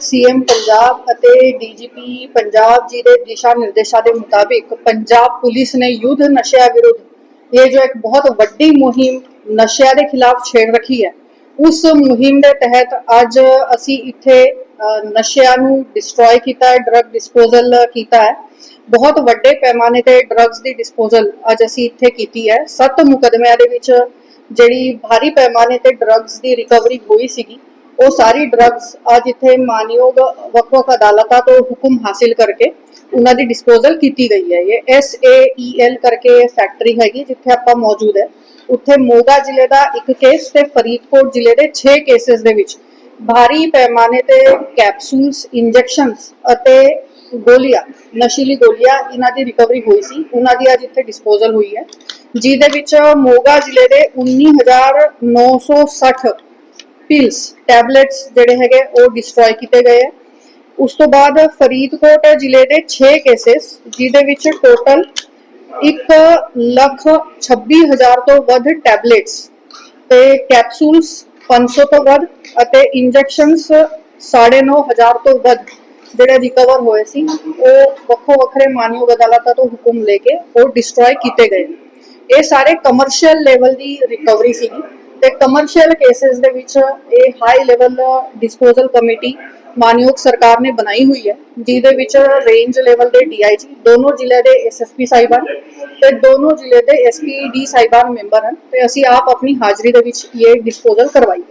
CM Punjab ਅਤੇ DGP Punjab ਜੀ ਦੇ ਦਿਸ਼ਾ ਨਿਰਦੇਸ਼ਾਂ ਦੇ ਮੁਤਾਬਿਕ ਪੰਜਾਬ ਪੁਲਿਸ ਨੇ ਯੁੱਧ ਨਸ਼ਿਆਂ ਵਿਰੁੱਧ, ਇਹ ਜੋ ਇੱਕ ਬਹੁਤ ਵੱਡੀ ਮੁਹਿੰਮ ਨਸ਼ਿਆਂ ਦੇ ਖਿਲਾਫ ਛੇੜ ਰੱਖੀ ਹੈ, ਉਸ ਮੁਹਿੰਮ ਦੇ ਤਹਿਤ ਅੱਜ ਅਸੀਂ ਇੱਥੇ ਨਸ਼ਿਆਂ ਨੂੰ ਡਿਸਟਰੋਏ ਕੀਤਾ ਹੈ ਡਰੱਗ ਡਿਸਪੋਜ਼ਲ ਕੀਤਾ ਹੈ। ਬਹੁਤ ਵੱਡੇ ਪੈਮਾਨੇ ਤੇ ਡਰੱਗਸ ਦੀ ਡਿਸਪੋਜ਼ਲ ਅੱਜ ਅਸੀਂ ਇੱਥੇ ਕੀਤੀ ਹੈ। ਸੱਤ ਮੁਕਦਮਿਆਂ ਦੇ ਵਿੱਚ ਜਿਹੜੀ ਭਾਰੀ ਪੈਮਾਨੇ ਤੇ ਡਰੱਗਸ ਦੀ ਰਿਕਵਰੀ ਹੋਈ ਸੀਗੀ। ਉਹ ਸਾਰੀ ਡਰੱਗਸ ਅੱਜ ਇੱਥੇ ਮਾਨਯੋਗ ਵੱਖ-ਵੱਖ ਅਦਾਲਤਾਂ ਤੋਂ ਹੁਕਮ ਹਾਸਿਲ ਕਰਕੇ ਉਹਨਾਂ ਦੀ ਡਿਸਪੋਜ਼ਲ ਕੀਤੀ ਗਈ ਹੈ। ਇਹ ਐਸ ਏ ਈ ਐਲ ਕਰਕੇ ਫੈਕਟਰੀ ਹੈਗੀ ਜਿੱਥੇ ਆਪਾਂ ਮੌਜੂਦ ਹੈ। ਉੱਥੇ ਮੋਗਾ ਜ਼ਿਲ੍ਹੇ ਦਾ ਇੱਕ ਕੇਸ ਤੇ ਫਰੀਦਕੋਟ ਜ਼ਿਲ੍ਹੇ ਦੇ 6 ਕੇਸਸ ਦੇ ਵਿੱਚ ਭਾਰੀ ਪੈਮਾਨੇ ਤੇ ਕੈਪਸੂਲਸ ਇੰਜੈਕਸ਼ਨਸ ਅਤੇ ਗੋਲੀਆਂ, ਨਸ਼ੀਲੀ ਗੋਲੀਆਂ ਇਹਨਾਂ ਦੀ ਰਿਕਵਰੀ ਹੋਈ ਸੀ। ਉਹਨਾਂ ਦੀ ਅੱਜ ਇੱਥੇ ਡਿਸਪੋਜ਼ਲ ਹੋਈ ਹੈ। ਜਿਹਦੇ ਵਿੱਚ ਮੋਗਾ ਜ਼ਿਲ੍ਹੇ ਦੇ 19960 ਪਿਲਸ ਟੈਬਲੇਟਸ ਜਿਹੜੇ ਹੈਗੇ, ਉਹ ਡਿਸਟਰੋਏ ਕੀਤੇ ਗਏ ਹੈ ਉਸ ਤੋਂ ਬਾਅਦ ਫਰੀਦਕੋਟ ਜ਼ਿਲ੍ਹੇ ਦੇ 6 ਕੇਸਸ ਜਿਹਦੇ ਵਿੱਚ ਟੋਟਲ 1 ਲੱਖ 26 ਹਜ਼ਾਰ ਤੋਂ ਵੱਧ ਟੈਬਲੇਟਸ ਤੇ ਕੈਪਸੂਲਸ 500 ਤੋਂ ਵੱਧ ਅਤੇ ਇੰਜੈਕਸ਼ਨਸ 9.5 ਹਜ਼ਾਰ ਤੋਂ ਵੱਧ ਜਿਹੜੇ ਰਿਕਵਰ ਹੋਏ ਸੀ, ਉਹ ਵੱਖੋ ਵੱਖਰੇ ਮਾਨਯੋਗ ਅਦਾਲਤਾਂ ਤੋਂ ਹੁਕਮ ਲੈ ਕੇ ਉਹ ਡਿਸਟਰੋਏ ਕੀਤੇ ਗਏ ਨੇ। ਇਹ ਸਾਰੇ ਕਮਰਸ਼ੀਅਲ ਲੈਵਲ ਦੀ ਰਿਕਵਰੀ ਸੀਗੀ। ਤੇ ਕਮਰਸ਼ੀਅਲ ਕੇਸਸ ਦੇ ਵਿੱਚ ਇਹ ਹਾਈ ਲੈਵਲ ਡਿਸਪੋਜ਼ਲ ਕਮੇਟੀ ਮਾਨਯੋਗ ਸਰਕਾਰ ਨੇ ਬਣਾਈ ਹੋਈ ਹੈ, ਜਿਹਦੇ ਵਿੱਚ ਰੇਂਜ ਲੈਵਲ ਦੇ ਡੀਆਈਜੀ ਦੋਨੋਂ ਜ਼ਿਲ੍ਹੇ ਦੇ ਐਸਐਸਪੀ ਸਾਹਿਬਾਨ ਤੇ ਦੋਨੋਂ ਜ਼ਿਲ੍ਹੇ ਦੇ ਐਸਪੀਡੀ ਸਾਹਿਬਾਨ ਮੈਂਬਰ ਹਨ ਤੇ ਅਸੀਂ ਆਪ ਆਪਣੀ ਹਾਜ਼ਰੀ ਦੇ ਵਿੱਚ ਇਹ ਡਿਸਪੋਜ਼ਲ ਕਰਵਾਈ